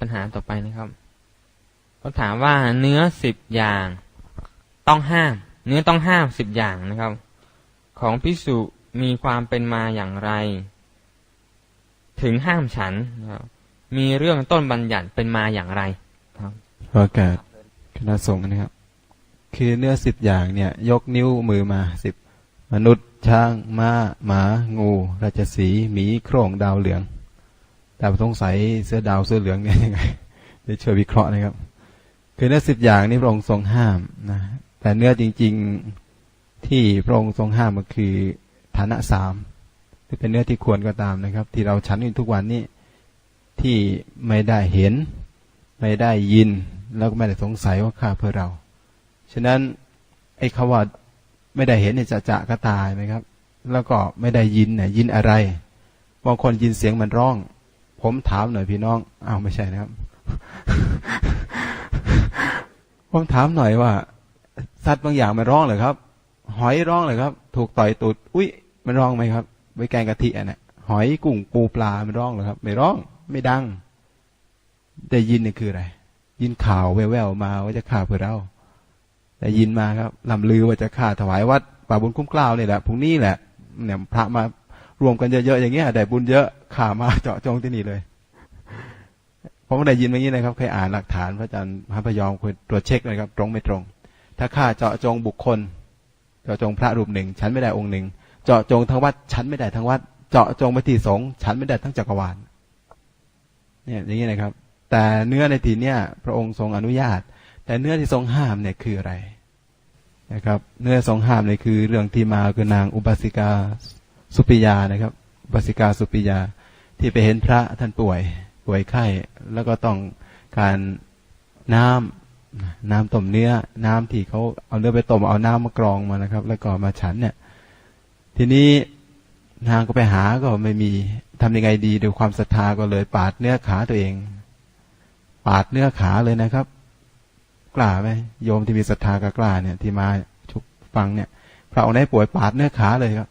ปัญหาต่อไปนะครับเขาถามว่าเนื้อสิบอย่าง ต้องห้าม เนื้อต้องห้ามสิบอย่างนะครับ ของพิสุมีความเป็นมาอย่างไร ถึงห้ามฉันนะครับมีเรื่องต้นบัญญัติเป็นมาอย่างไรครับขอโอกาสคณะสงฆ์นะครับ คือเนื้อสิบอย่างเนี่ย ยกนิ้วมือมาสิบมนุษย์ช้างม้าหมา งูราชสีหมีโครงดาวเหลือง แต่สงสัยเสื้อดาวเสื้อเหลืองเนี่ยยังไงเดี๋ยวช่วยวิเคราะห์นะครับ คือเนื้อสิบอย่างนี้พระองค์ทรงห้ามนะแต่เนื้อจริง ๆที่พระองค์ทรงห้ามก็คือฐานะสามที่เป็นเนื้อที่ควรก็ตามนะครับ ที่เราฉันอยู่ทุกวันนี้ที่ไม่ได้เห็น ไม่ได้ยิน แล้วก็ไม่ได้สงสัยว่าข้าเพื่อเรา ฉะนั้นไอ้คำว่าไม่ได้เห็นเนี่ยจะจะก็ตายไหมครับ แล้วก็ไม่ได้ยินเนี่ยยินอะไรบางคนยินเสียงมันร้อง ผมถามหน่อยพี่น้องอ้าวไม่ใช่นะครับ ผมถามหน่อยว่า สัตว์บางอย่างมันร้องเหรอครับ หอยร้องเหรอครับ ถูกต่อยตูดอุ้ยมันร้องไหมครับไว้แกงกะทิอะเนี่ยหอยกุ้งปูปลามันร้องเหรอครับ ไม่ร้อง ไม่ดังได้ยินนี่คืออะไร ยินข่าวแว่วๆมาว่าจะฆ่าเพื่อเราแต่ยินมาครับลำลือว่าจะฆ่าถวายวัดป่าบุญคุ้มกล้าวนี่แหละพรุ่งนี้แหละเนี่ยพระมา รวมกันเยอะๆอย่างเงี้ยได้บุญเยอะข่ามาเจาะจงที่นี่เลยผมได้ยินเมื่อกี้นะครับเคยอ่านหลักฐานพระอาจารย์พระพยอมคุยตรวจเช็คเลยครับ ตรงไม่ตรง ถ้าข้าเจาะจงบุคคล เจาะจงพระรูปหนึ่งฉันไม่ได้องค์หนึ่งเจาะจงทั้งวัดฉันไม่ได้ทั้งวัด เจาะจงไปที่สงฉันไม่ได้ทั้งจักรวาลเนี่ยอย่างนี้นะครับ แต่เนื้อในทีเนี้ยพระองค์ทรงอนุญาต แต่เนื้อที่ทรงห้ามเนี่ยคืออะไรนะครับ เนื้อทรงห้ามเนี่ยคือเรื่องที่มาคือนางอุบาสิกา สุปิยานะครับบาสิกาสุปิยา ที่ไปเห็นพระท่านป่วย ป่วยไข้ แล้วก็ต้องการน้ำน้ำต้มเนื้อ น้ำที่เขาเอาเนื้อไปต้มเอาน้ำมากรองมานะครับ แล้วก็มาฉันเนี่ย ทีนี้นางก็ไปหาก็ไม่มีทำยังไงดีด้วยความศรัทธาก็เลย ปาดเนื้อขาตัวเอง ปาดเนื้อขาเลยนะครับ กล้าไหมโยมที่มีศรัทธาก็กล้าเนี่ย ที่มาชุกฟังเนี่ย พระองค์ได้ป่วยปาดเนื้อขาเลยครับ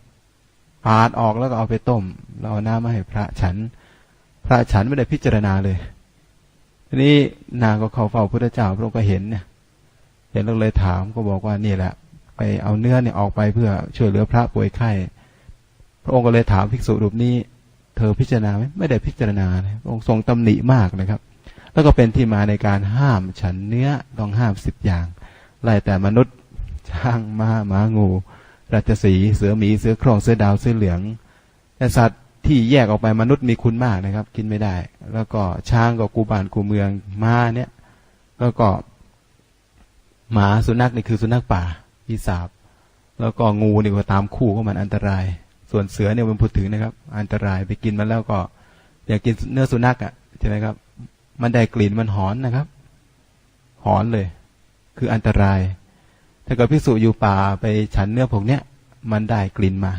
ปาดออกแล้วก็เอาไปต้มแล้วเอาน้ำมาให้พระฉัน พระฉันไม่ได้พิจารณาเลยทีนี้นางก็เข้าเฝ้าพระเจ้าพระองค์ก็เห็นเนี่ย เห็นแล้วเลยถามก็บอกว่านี่แหละ ไปเอาเนื้อเนี่ยออกไปเพื่อช่วยเหลือพระป่วยไข้พระองค์ก็เลยถามภิกษุรูปนี้ เธอพิจารณาไหมไม่ได้พิจารณาพระองค์ทรงตำหนิมากนะครับ แล้วก็เป็นที่มาในการห้ามฉันเนื้อต้องห้ามสิบอย่างไล่แต่มนุษย์ช้างม้าหมางู ราชสีเสือหมีเสือโคร่งเสือดาวเสือเหลืองแต่สัตว์ที่แยกออกไปมนุษย์มีคุณมากนะครับ กินไม่ได้ แล้วก็ช้างก็กูบานกูเมืองม้าเนี่ย แล้วก็ หมาสุนัขนี่คือสุนัขป่าปีศาจแล้วก็งูนี่ก็ตามคู่ก็มันอันตราย ส่วนเสือเนี่ยมันพูดถึงนะครับ อันตรายไปกินมันแล้วก็ อยากกินเนื้อสุนัขอะใช่ไหมครับ มันได้กลิ่นมันหอนนะครับ หอนเลย คืออันตราย ถ้าเกิดพิสูจอยู่ป่าไปฉันเนื้อพวกเนี้ยมันได้กลิ่นมา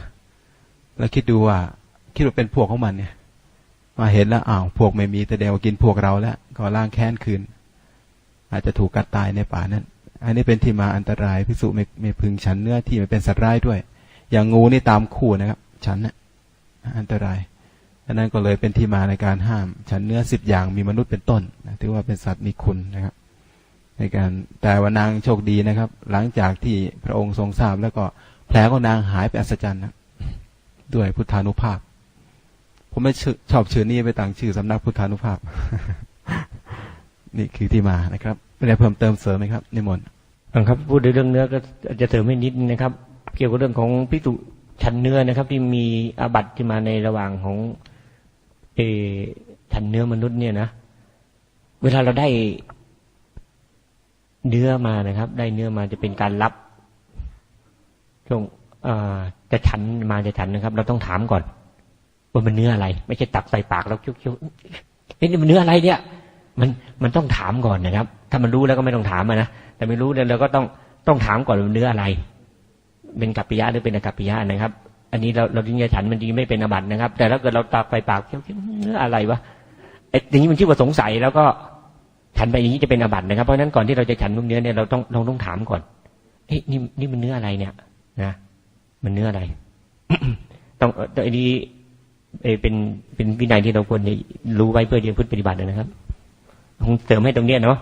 แล้วคิดดูว่าคิดว่าเป็นพวกของมันเนี่ย มาเห็นแล้วอ้าวพวกไม่มีแต่เดียวกินพวกเราแล้วก็ล่างแค้นคืน อาจจะถูกกัดตายในป่านั้น อันนี้เป็นที่มาอันตรายพิสูจไม่ไม่พึงฉันเนื้อที่มันเป็นสัตว์ร้ายด้วย อย่างงูนี่ตามคู่นะครับ ฉันนะอันตรายอันนั้นก็เลยเป็นที่มาในการห้าม ฉันเนื้อสิบอย่างมีมนุษย์เป็นต้นนะถือว่าเป็นสัตว์มีคุณนะครับ ในการแต่ว่านางโชคดีนะครับ หลังจากที่พระองค์ทรงทราบแล้วก็แผลของนางหายไปอัศจรรย์นะด้วยพุทธานุภาพ ผมไม่ชอบชื่อนี้ไปต่างชื่อสำนักพุทธานุภาพ นี่คือที่มานะครับไม่ได้เพิ่มเติมเสริมไหมครับนิมนต์ครับพูดในเรื่องเนื้อก็จะเสริมให้นิดนะครับ เกี่ยวกับเรื่องของพิจุชันเนื้อนะครับ ที่มีอาบัติที่มาในระหว่างของเอชันเนื้อมนุษย์เนี่ยนะเวลาเราได้ เนื้อมานะครับ ได้เนื้อมาจะเป็นการรับช่วงจะฉันมาจะฉันนะครับ เราต้องถามก่อนว่ามันเนื้ออะไร ไม่ใช่ตักใส่ปากแล้วคิ้วๆเฮ้ยนี่มันเนื้ออะไรเนี่ย มันมันต้องถามก่อนนะครับ ถ้ามันรู้แล้วก็ไม่ต้องถามนะแต่ไม่รู้เนี่ยเราก็ต้องต้องถามก่อนว่าเนื้ออะไร เป็นกัปปิยะหรือเป็นอกัปปิยะนะครับ อันนี้เราเราจึงจะฉันมันจริงไม่เป็นอบัตนะครับ แต่ถ้าเกิดเราตักใส่ปากเคี้ยวเนื้ออะไรวะไอ้อย่างนี้มันชื่อว่าสงสัยแล้วก็ ฉันไปอย่างนี้จะเป็นอบัตนะครับ เพราะฉะนั้นก่อนที่เราจะฉันลูกเนื้อเนี่ยเราต้องเราต้องถามก่อนเฮ้ยนี่นี่มันเนื้ออะไรเนี่ย นะมันเนื้ออะไร ต้องอันนี้เป็นเป็นวินัยที่เราควรจะรู้ไว้เพื่อจะพึ่งปฏิบัตินะครับคงเสริมให้ตรงเนี้ยเนาะ